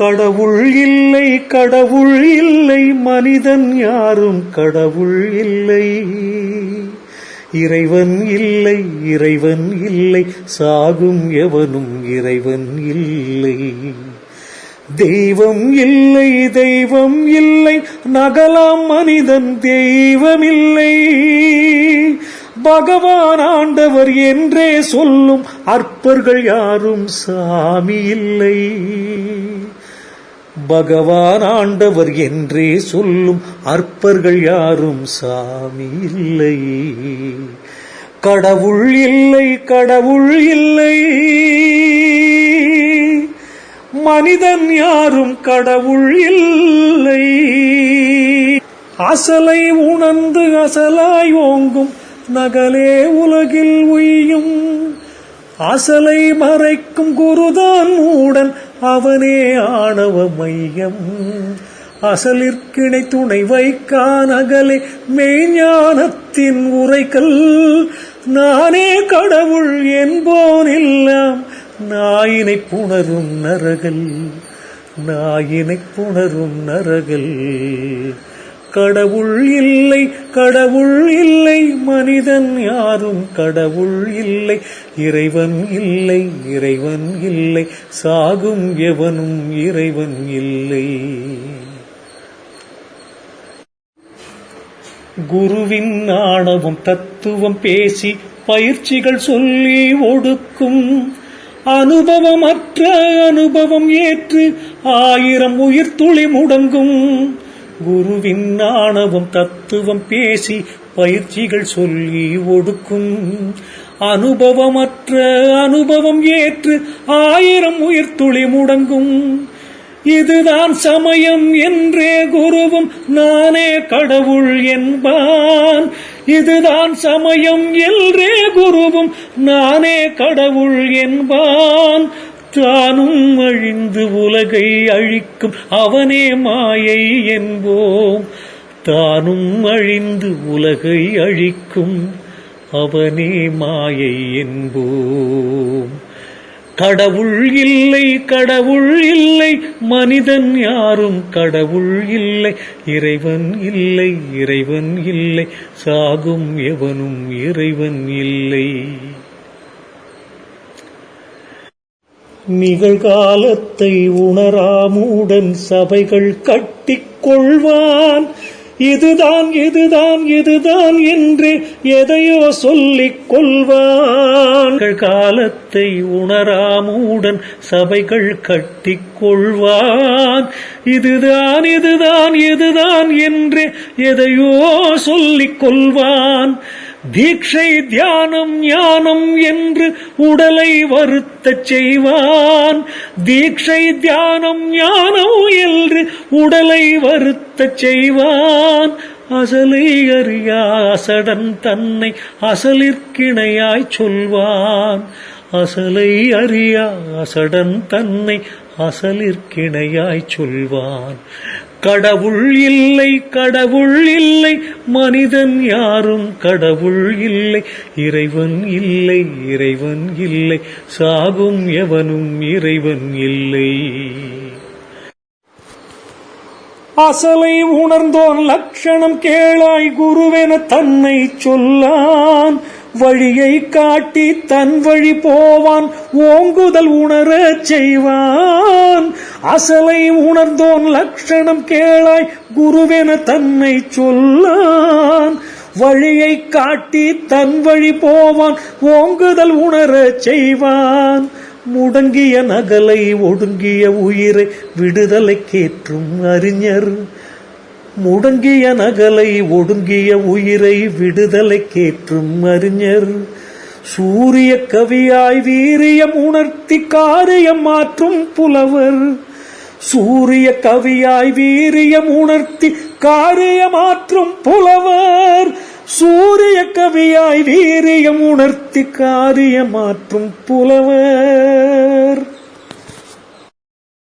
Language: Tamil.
கடவுள் இல்லை கடவுள் இல்லை மனிதன் யாரும் கடவுள் இல்லை. இறைவன் இல்லை இறைவன் இல்லை சாகும் எவனும் இறைவன் இல்லை. தெய்வம் இல்லை தெய்வம் இல்லை நகலாம் மனிதன் தெய்வமில்லை. பகவான் ஆண்டவர் என்றே சொல்லும் அற்பர்கள் யாரும் சாமி இல்லை பகவான் ஆண்டவர் என்றே சொல்லும் அற்பர்கள் யாரும் சாமி இல்லை. கடவுள் இல்லை கடவுள் இல்லை. மனிதன் யாரும் கடவுள் இல்லை. அசலை உணர்ந்து அசலாய் ஓங்கும் நகலே உலகில் உய்யும். அசலை மறைக்கும் குருதான் மூடன் அவனே ஆணவ மையம். அசலிற்கிணை துணை வைக்கான் அகலே மெய்ஞானத்தின் உரைக்கல் நானே கடவுள் என்போன் எல்லாம் நாயினை புணரும் நரகல். நாயினை புணரும் நரகல். கடவுள் இல்லை கடவுள் இல்லை மனிதன் யாரும் கடவுள் இல்லை இறைவன் இல்லை இறைவன் இல்லை சாகும் எவனும் இறைவன் இல்லை. குருவின் ஆணவம் தத்துவம் பேசி பயிற்சிகள் சொல்லி ஒடுக்கும். அனுபவமற்ற அனுபவம் ஏற்று ஆயிரம் உயிர் துளி முடங்கும். குருவின் ஆணவம் தத்துவம் பேசி பயிற்சிகள் சொல்லி ஒடுக்கும். அனுபவமற்ற அனுபவம் ஏற்று ஆயிரம் உயிர் துளி முடங்கும். இதுதான் சமயம் என்றே குருவும் நானே கடவுள் என்பான். இதுதான் சமயம் என்றே குருவும் நானே கடவுள் என்பான். தானும் அழிந்து உலகை அழிக்கும் அவனே மாயை என்போம். தானும் அழிந்து உலகை அழிக்கும் அவனே மாயை என்போம். கடவுள் இல்லை கடவுள் இல்லை மனிதன் யாரும் கடவுள் இல்லை இறைவன் இல்லை இறைவன் இல்லை சாகும் எவனும் இறைவன் இல்லை. நிகழ்காலத்தை உணராமூடன் சபைகள் கட்டிக் கொள்வான். இதுதான் இதுதான் இதுதான் என்று எதையோ சொல்லிக் கொள்வான். காலத்தை உணராமூடன் சபைகள் கட்டிக்கொள்வான் இதுதான் இதுதான் இதுதான் என்று எதையோ சொல்லிக் கொள்வான். தீட்சை தியானம் ஞானம் என்று உடலை வருத்தச் செய்வான். தீட்சை தியானம் ஞானம் என்று உடலை வருத்தச் செய்வான். அசலை அறியா அசடன் தன்னை அசலிற்கிணையாய் சொல்வான். அசலை அறியா அசடன் தன்னை அசலிற்கிணையாய் சொல்வான். கடவுள் இல்லை கடவுள் இல்லை. மனிதன் யாரும் கடவுள் இல்லை. இறைவன் இல்லை இறைவன் இல்லை. சாகும் எவனும் இறைவன் இல்லை. அசலை உணர்ந்தோன் லட்சணம் கேளாய் குருவென தன்னை சொல்லான். வழியை காட்டி தன் வழி போவான் ஓங்குதல் உணரச் செய்வான். அசலை உணர்ந்தோன் லட்சணம் கேளாய் குருவென தன்னை சொல்லான். வழியை காட்டி தன் வழி போவான் ஓங்குதல் உணரச் செய்வான். முடங்கிய நகலை ஒடுங்கிய உயிரை விடுதலை கேற்றும் அறிஞர். முடங்கிய நகலை ஒடுங்கிய உயிரை விடுதலை கேற்றும் அறிஞர். சூரிய கவியாய் வீரியம் உணர்த்தி காரியம் மாற்றும் புலவர். சூரிய கவியாய் வீரியம் உணர்த்தி காரியமாற்றும் புலவர். சூரிய கவியாய் வீரியம் உணர்த்தி காரியமாற்றும் புலவர்.